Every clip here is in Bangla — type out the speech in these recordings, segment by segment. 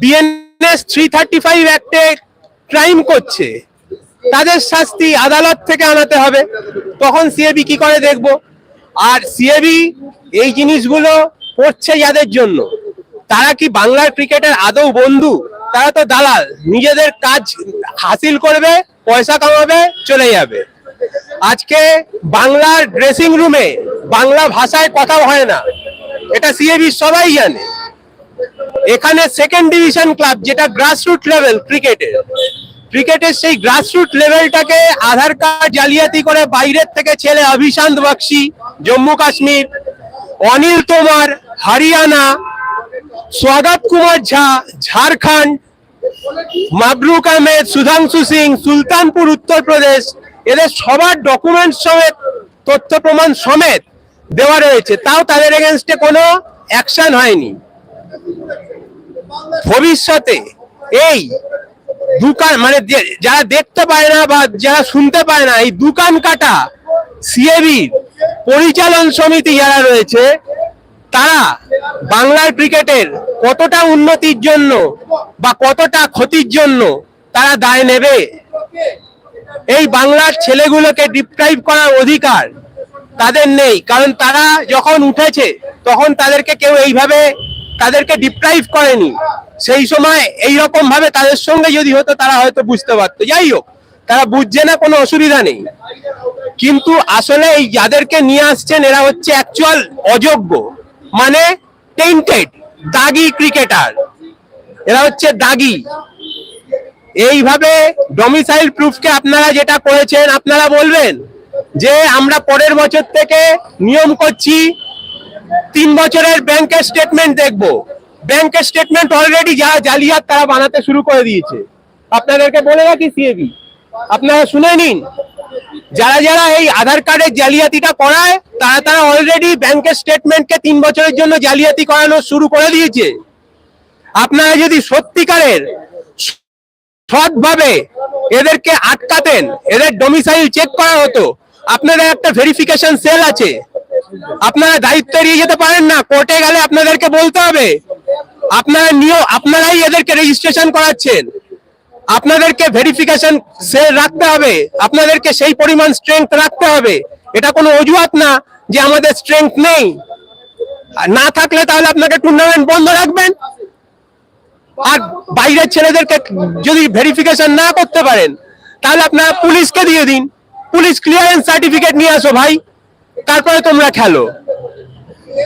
বিএনএস থ্রি থার্টি ফাইভ অ্যাক্টে ক্রাইম করছে। তাদের শাস্তি আদালত থেকে আনাতে হবে। তখন সিএবি কি করে দেখব? আর সিএবি এই জিনিসগুলো করছে যাদের জন্য? তারা কি বাংলার ক্রিকেটের আদৌ বন্ধু? তারা তো দালাল। নিজেদের কাজ হাসিল করবে, পয়সা কামাবে, চলে যাবে। আজকে বাংলার ড্রেসিং রুমে বাংলা ভাষায় কথা হয় না। এটা সিএবি সবাই জানে। এখানে সেকেন্ড ডিভিশন ক্লাব যেটা গ্রাসরুট লেভেল ক্রিকেটের ক্রিকেটের সেই গ্রাসরুট লেভেলটাকে আধার কার্ড জালিয়াতি করে বাইরের থেকে ছেলে অভিশান্ত বক্সি, জম্মু কাশ্মীর, অনিল তোমার হরিয়ানা, স্বাগত কুমার ঝা, ঝাড়খণ্ড মাবরুক আহমেদ, সুধাংশু সিং, সুলতানপুর উত্তরপ্রদেশ এদের সবার ডকুমেন্ট সমেত, তথ্য প্রমাণ সমেত দেওয়া রয়েছে। তাও তাদের এগেনস্টে কোনো অ্যাকশন হয়নি। ভবিষ্যতে এই দোকান মানে যারা দেখতে পায় না বা যারা শুনতে পায় না, এই দোকান কাটা সিএবি পরিচালন সমিতি যারা রয়েছে, তারা বাংলার ক্রিকেটের কতটা উন্নতির জন্য বা কতটা ক্ষতির জন্য তারা দায় নেবে? এই বাংলার ছেলেগুলোকে ডিপ্রাইভ করার অধিকার তাদের নেই, কারণ তারা যখন উঠেছে, তখন তাদেরকে কেউ এইভাবে তাদেরকে ডিপ্রাইভ করেনি। সেই সময় এই রকম ভাবে তাদের সঙ্গে যদি হতো, তারা হয়তো বুঝতে পারতো। যাই হোক, তারা বুঝছে না, কোনো অসুবিধা নেই। কিন্তু আসলে এই যাদেরকে নিয়ে আসছেন, এরা হচ্ছে অ্যাকচুয়াল অযোগ্য মানে টেন্টেড দাগি ক্রিকেটার এরা হচ্ছে দাগি। এইভাবে ডমিসাইল প্রুফকে আপনারা যেটা করেছেন, আপনারা বলবেন যে আমরা পরের বছর থেকে নিয়ম করছি তিন বছরের ব্যাংকের স্টেটমেন্ট দেখব। ব্যাংকের স্টেটমেন্ট অলরেডি যা জালিয়াত তারা বানাতে শুরু করে দিয়েছে। আপনাদেরকে বলে রাখি সিএবি আপনারা শুনে নিন, যারা যারা এই আধার কার্ডের জালিয়াতিটা করায়, তারা তারা অলরেডি ব্যাংকের স্টেটমেন্টকে তিন বছরের জন্য জালিয়াতি করানো শুরু করে দিয়েছে। আপনারা যদি সত্যিকারের সৎভাবে এদেরকে আটকাতেন, এদের ডোমিসাইল চেক করা হতো, আপনাদের একটা ভেরিফিকেশন সেল আছে। আপনারা দায়িত্ব এড়িয়ে যেতে পারেন না, কোর্টে গেলে আপনাদেরকে বলতে হবে। আপনারা নিয়ম, আপনারাই এদেরকে রেজিস্ট্রেশন করাচ্ছেন। আপনাদেরকে ভেরিফিকেশন সেল রাখতে হবে। আপনাদেরকে সেই পরিমাণ স্ট্রেংথ রাখতে হবে। এটা কোনো অজুহাত না যে আমাদের স্ট্রেংথ নেই। না থাকলে তাহলে আপনাকে টুর্নামেন্ট বন্ধ রাখবেন। আর বাইরের ছেলেদেরকে যদি ভেরিফিকেশন না করতে পারেন, তাহলে আপনারা পুলিশকে দিয়ে দিন। পুলিশ ক্লিয়ারেন্স সার্টিফিকেট নিয়ে আসো ভাই। তারপরে তোমরা খেলো।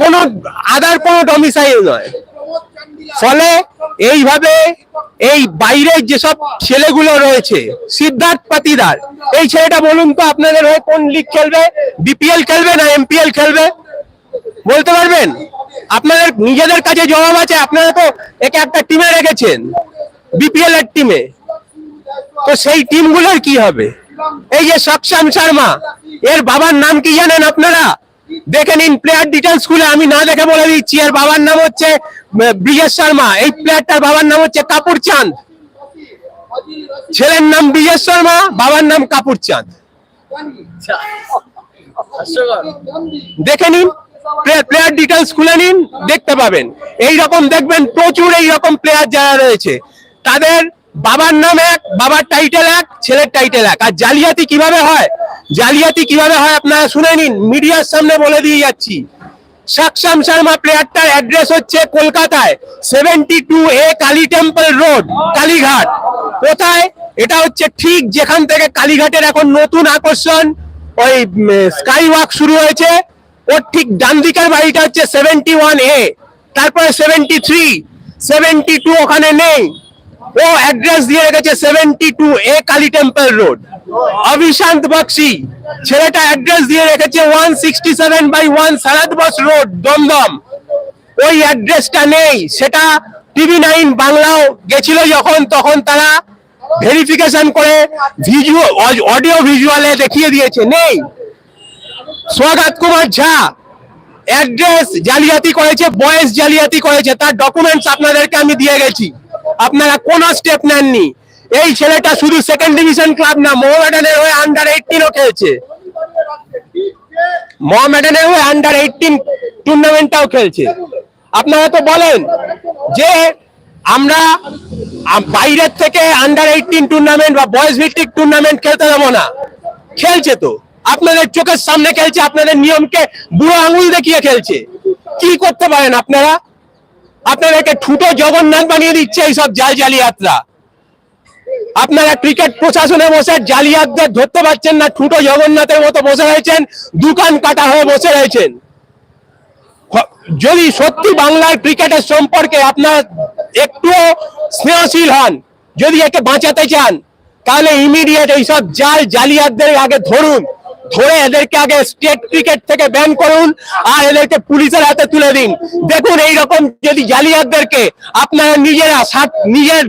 কোনো আদার কোনো ডমিসাইল নয়। ফলে এইভাবে এই বাইরের যেসব ছেলেগুলো রয়েছে, সিদ্ধার্থ পাতিদার, এই ছেলেটা বলুন তো আপনাদের হয়ে কোন লিগ খেলবে? বিপিএল খেলবে না এমপিএল খেলবে? বলতে পারবেন? আপনাদের নিজেদের কাছে জবাব আছে, আপনারা তো একে একটা টিমে রেখেছেন বিপিএল এর টিমে তো সেই টিমগুলোর কি হবে? এই যে সক্ষম শর্মা এর বাবার নাম কি জানেন আপনারা? দেখে নিন প্লেয়ার ডিটেলস খুলে আমি না দেখে বলে দিচ্ছি এর বাবার নাম হচ্ছে উম, ব্রিজেশ শর্মা। এই প্লেয়ারটার বাবার নাম হচ্ছে কাপুর চাঁদ। ছেলের নাম ব্রিজেশ শর্মা বাবার নাম কাপুর চাঁদ। দেখে নিন প্লেয়ার ডিটেলস খুলে নিন দেখতে পাবেন। এই রকম দেখবেন প্রচুর এই রকম প্লেয়ার যারা রয়েছে। তাদের বাবার নাম এক, বাবার টাইটেল এক, ছেলের টাইটেল এক। আর জালিয়াতি কীভাবে হয়? জালিয়াতি কীভাবে হয় আপনারা শুনে নিন, মিডিয়ার সামনে বলে দিয়ে যাচ্ছি। সাকসাম শর্মা প্লেয়ারটার অ্যাড্রেস হচ্ছে কলকাতায় seventy two A Kali temple road Kalighat. কোথায়? এটা হচ্ছে ঠিক যেখান থেকে কালীঘাটের এখন নতুন আকর্ষণ। ওই স্কাই ওয়াক শুরু হয়েছে। ওর ঠিক ডান দিকের বাড়িটা হচ্ছে সেভেন্টি ওয়ান এ তারপরে সেভেন্টি থ্রি সেভেন্টি টু ওখানে নেই। ও অ্যাড্রেস দিয়ে রেখেছে seventy two A Kali temple road. Abhishanta Bakshi, ছেলেটা অ্যাড্রেস দিয়ে রেখেছে one sixty seven by one Sarat Bose road, Dum Dum. ওই অ্যাড্রেসটা নেই, সেটা টিভি নাইন বাংলাও গেছিল যখন, তখন তারা ভেরিফিকেশন করে ভিজুয়াল অডিও ভিজুয়ালে দেখিয়ে দিয়েছে, নেই। স্বাগত কুমার ঝা, অ্যাড্রেস জালিয়াতি করেছে, বয়স জালিয়াতি করেছে, তার ডকুমেন্টস আপনাদেরকে আমি দিয়ে গেছি। আপনারা কোনো স্টেপ নেননি। এই ছেলেটা শুধু সেকেন্ড ডিভিশন ক্লাব না, মোহামেডানের হয়ে আন্ডার এইটিনও খেলছে। মোহামেডানের হয়ে আন্ডার এইটিন টুর্নামেন্টটাও খেলছে। আপনারা তো বলেন যে আমরা বাইরের থেকে আন্ডার এইটিন টুর্নামেন্ট বা বয়েজ ভিত্তিক টুর্নামেন্ট খেলতে দেবো না। খেলছে তো। আপনাদের চোখের সামনে খেলছে, আপনাদের নিয়মকে বুড়ো আঙুল দেখিয়ে খেলছে। কি করতে পারেন আপনারা? আপনাদেরকে ঠুটো জগন্নাথ বানিয়ে দিচ্ছে এইসব জাল জালিয়াতরা। আপনারা ক্রিকেট প্রশাসনে বসে জালিয়াতদের ধরতে পারছেন না, ঠুটো জগন্নাথের মতো বসে রয়েছেন, দোকান কাটা হয়ে বসে রয়েছেন। যদি সত্যি বাংলার ক্রিকেটের সম্পর্কে আপনার একটুও স্নেহশীল হন, যদি একে বাঁচাতে চান, তাহলে ইমিডিয়েট এইসব জাল জালিয়াতদের আগে ধরুন। ধরে এদেরকে আগে স্টেট ক্রিকেট থেকে ব্যান করুন, আর এদেরকে পুলিশের হাতে তুলে দিন। দেখুন এই রকম যদি জালিয়াতদেরকে আপনারা নিজেরা নিজের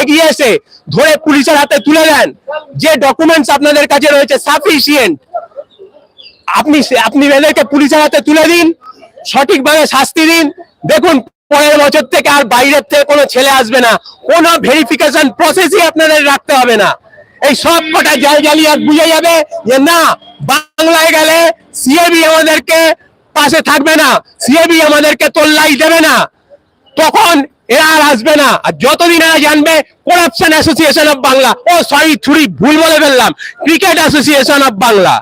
এগিয়ে এসে ধরে পুলিশের হাতে তুলে দেন, যে ডকুমেন্টস আপনাদের কাছে রয়েছে সাফিসিয়েন্ট আপনি আপনি এদেরকে পুলিশের হাতে তুলে দিন, সঠিকভাবে শাস্তি দিন। দেখুন, পরের বছর থেকে আর বাইরের থেকে কোনো ছেলে আসবে না। কোনো ভেরিফিকেশন প্রসেসই আপনাদের রাখতে হবে না। এই সব কটা জাল জালিয়াত বুঝে যাবে যে না, বাংলায় গেলে সিএবি আমাদেরকে পাশে থাকবে না সিএবি আমাদেরকে তোল্লাই দেবে না। তখন এরা আর আসবে না। আর যতদিন এরা জানবে করাপশন অ্যাসোসিয়েশন অফ বাংলা ও সরি ছুরি, ভুল বলে ফেললাম ক্রিকেট অ্যাসোসিয়েশন অফ বাংলা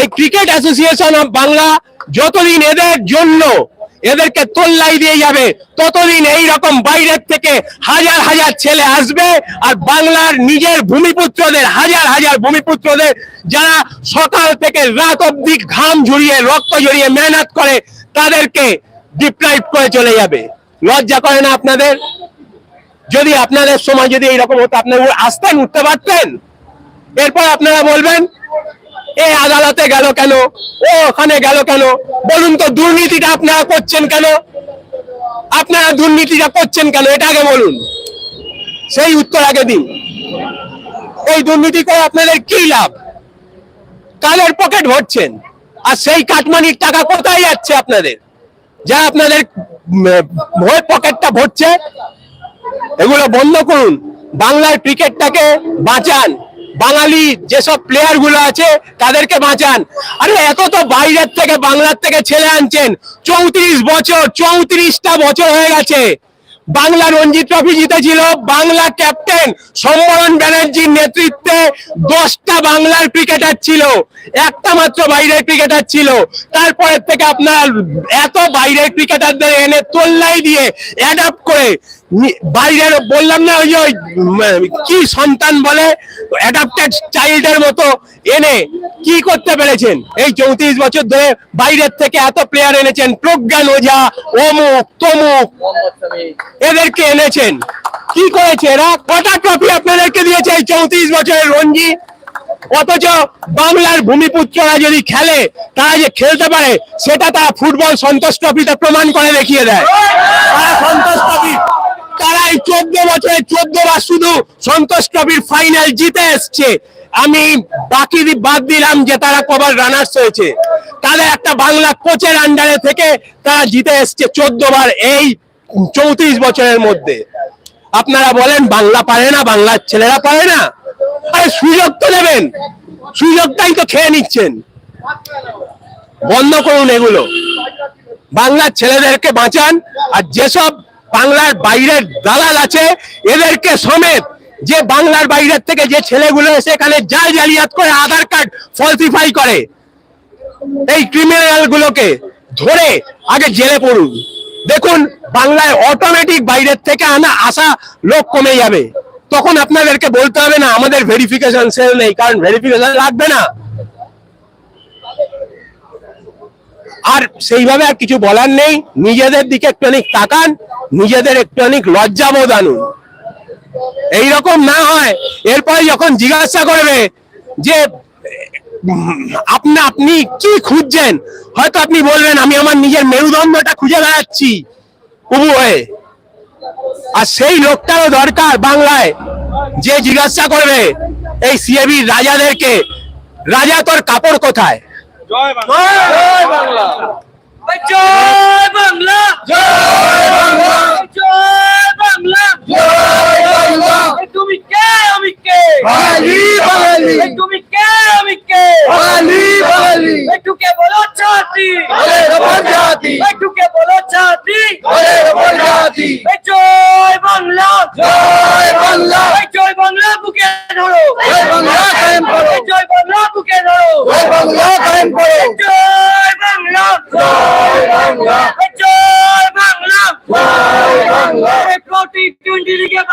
এই ক্রিকেট অ্যাসোসিয়েশন অফ বাংলা যতদিন এদের জন্য এদেরকে তোল্লাই দিয়ে যাবে। ততদিন এই রকম বাইরের থেকে হাজার হাজার ছেলে আসবে আর বাংলার নিজের ভূমিপুত্রদের, হাজার হাজার ভূমিপুত্রদের যারা সকাল থেকে রাত অব্দি ঘাম ঝরিয়ে, রক্ত ঝরিয়ে মেহনত করে, তাদেরকে ডিপ্রাইভ করে চলে যাবে। লজ্জা করে না আপনাদের? যদি আপনাদের সময় যদি এইরকম হতো আপনারা আসতেন উঠতে পারতেন? এরপর আপনারা বলবেন এ আদালতে গেল কেন? ও ওখানে গেল কেন? বলুন তো, দুর্নীতিটা আপনারা করছেন কেন? আপনারা দুর্নীতিটা করছেন কেন? এটা আগে বলুন। সেই উত্তর আগে দিন। এই দুর্নীতি করে আপনাদের কি লাভ? কালের পকেট ভরছেন। আর সেই কাটমানির টাকা কোথায় যাচ্ছে আপনাদের? যা আপনাদের পকেটটা ভরছে। এগুলো বন্ধ করুন। বাংলার ক্রিকেটটাকে বাঁচান। বাঙালি যেসব প্লেয়ারগুলো আছে, তাদেরকে বাঁচান। আরে, এত তো বাইরের থেকে, বাংলার থেকে ছেলে আনছেন। চৌত্রিশ বছর, চৌত্রিশটা বছর হয়ে গেছে। বাংলা রঞ্জি ট্রফি জিতেছিল, বাংলা ক্যাপ্টেন সম্বরণ ব্যানার্জির নেতৃত্বে দশটা বাংলার ক্রিকেটার ছিল। একটা মাত্র বাইরের ক্রিকেটার ছিল। তারপরের থেকে আপনার এত বাইরের ক্রিকেটারদের এনে তোল্লাই দিয়ে অ্যাডাপ্ট করে বাইরের বললাম না, ওই ওই কি সন্তান বলে অ্যাডাপ্টেড চাইল্ডের মতো এনে কি করতে পেরেছেন? এই চৌত্রিশ বছর ধরে বাইরের থেকে এত প্লেয়ার এনেছেন প্রজ্ঞান ওঝা অমুক, তমুক, এদেরকে এনেছেন। কি করেছে এরা? কটা ট্রফি আপনাদেরকে দিয়েছে এই চৌত্রিশ বছরের রঞ্জি? অথচ বাংলার ভূমিপুত্ররা যদি খেলে, তারা যে খেলতে পারে, সেটা তারা ফুটবল সন্তোষ ট্রফিতে প্রমাণ করে দেখিয়ে দেয়। তারা সন্তোষ ট্রফি তারা এই চোদ্দ বছরে, চোদ্দ বার শুধু সন্তোষ ট্রফির ফাইনাল জিতে এসছে। আমি বাকি বাদ দিলাম যে তারা কবার রানার্স হয়েছে। তাদের একটা বাংলা কোচের আন্ডারে থেকে তারা জিতে এসছে চোদ্দ বার এই চৌত্রিশ বছরের মধ্যে। আপনারা বলেন, বাংলা পারে না, বাংলার ছেলেরা পারে না? আরে সুযোগ তো নেবেন সুযোগটাই তো খেয়ে নিচ্ছেন। বন্ধ করুন এগুলো। বাংলার ছেলেদেরকে বাঁচান, আর যেসব বাংলার বাইরের দালাল আছে, এদেরকে সমেত যে বাংলার বাইরের থেকে যে ছেলেগুলো এসে এখানে জাল জালিয়াত করে আধার কার্ড ফলসিফাই করে, এই ক্রিমিনাল গুলোকে ধরে আগে জেলে পড়ুন। দেখুন, বাংলায় অটোমেটিক বাইরের থেকে আনা আসা লোক কমে যাবে। তখন আপনাদেরকে বলতে হবে না, আমাদের ভেরিফিকেশন সেল নেই, কারণ ভেরিফিকেশন লাগবে না। আর সেইভাবে আর কিছু বলার নেই। নিজেদের দিকে একটুখানি তাকান, নিজেদের একটুখানি লজ্জাবোধ আনুন। এইরকম না হয়। এরপরে যখন জিজ্ঞাসা করবে যে, আপনি আপনি কি খুঁজছেন? হয়তো আপনি বলবেন, আমি আমার নিজের মেরুদণ্ডটা খুঁজে বেড়াচ্ছি উবু হয়ে। আর সেই লোকটারও দরকার বাংলায়। যে জিজ্ঞাসা করবে, এই সিএবি রাজাদেরকে, রাজা তোর কাপড় কোথায়? জয় বাংলা। জয় বাংলা। জয় বাংলা। জয় বাংলা। জয় বাংলা। তুমি কে? আমি কে? বাঙালি, বাঙালি। তুমি কে? আমি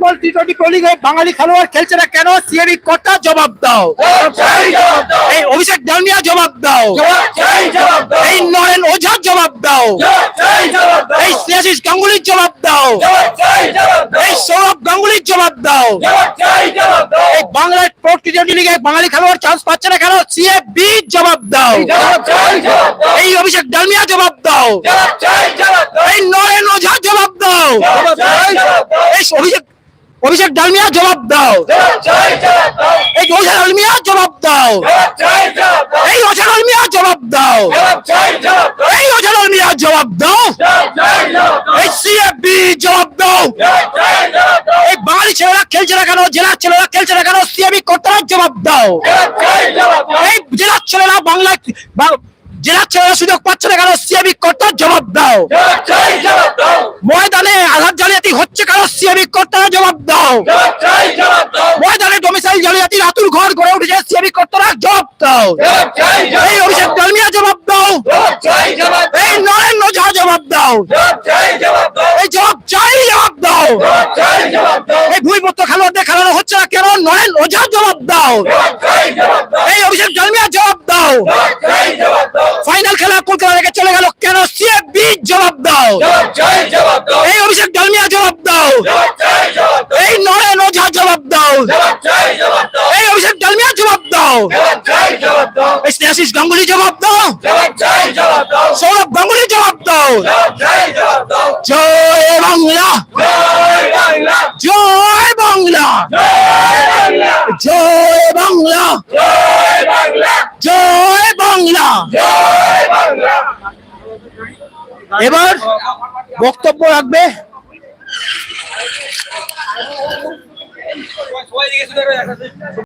বেঙ্গল টি টোয়েন্টি বোলিং এ বাঙালি খেলোয়াড় খেলছে না কেন? সিএবি কটা জবাব দাও। এই অভিষেক ডালমিয়া জবাব দাও। এই নরেন ওঝা জবাব দাও। এই শ্রেয়াশিস গাঙ্গুলির জবাব দাও। এই সৌরভ গাঙ্গুলির জবাব দাও। এই বাংলার প্রো টি টোয়েন্টি লিগে বাঙালি খেলোয়াড় চান্স পাচ্ছে না কেন? সিএবি জবাব দাও। এই অভিষেক ডালমিয়া জবাব দাও। এই নরেন ওঝা জবাব দাও। এই অভিষেক অভিষেক ডালমিয়া, জবাব দাও। এই ওঝা ডালমিয়া, জবাব দাও। এই ওঝা ডালমিয়া, জবাব দাও। এই ওঝা ডালমিয়া, জবাব দাও। এই সিএবি জবাব দাও। এই বাঙালি ছেলেরা খেলছে না কেন? জেলার ছেলেরা খেলছে না কেন? সিএবি কর্তারা জবাব দাও। এই জেলার ছেলেরা বাংলা বা- জেলার ছেলেরা সুযোগ পাচ্ছে না কেন সিএবি কর্তার জবাব দাও ময়দানে আঘাত জালিয়াতি হচ্ছে কেন সিএবি কর্তারা জবাব দাও জবাব দাও ময়দানে ডোমিসাইল জালিয়াতি আতুর ঘর গড়ে উঠেছে সিএবি কর্তারা জবাব দাও এই অভিষেক ডালমিয়া জবাব দাও এই নরেন্দ্র ঝা জবাব দাও এই জবাব চাই জবাব দাও এই ভূমিপুত্র খেলোয়াড়দের খেলানো হচ্ছে না কেন নরেন ওঝা জবাব দাও জবাব দাও এই অভিষেক ডালমিয়া জবাব দাও। ফাইনাল খেলা কলকাতা থেকে চলে গেল? কেন জবাব দাও জবাব দাও। এই অভিষেক ডালমিয়া জবাব দাও। এই নরেন ওঝা জবাব দাও। এই অভিষেক ডালমিয়া জবাব দাও। এই স্নেহাশিস গাঙ্গুলি জবাব দাও। সৌরভ গাঙ্গুলি জবাব দাও। জয় বাংলা। জয় বাংলা। জয় বাংলা। বাংলা। এবার বক্তব্য রাখবে।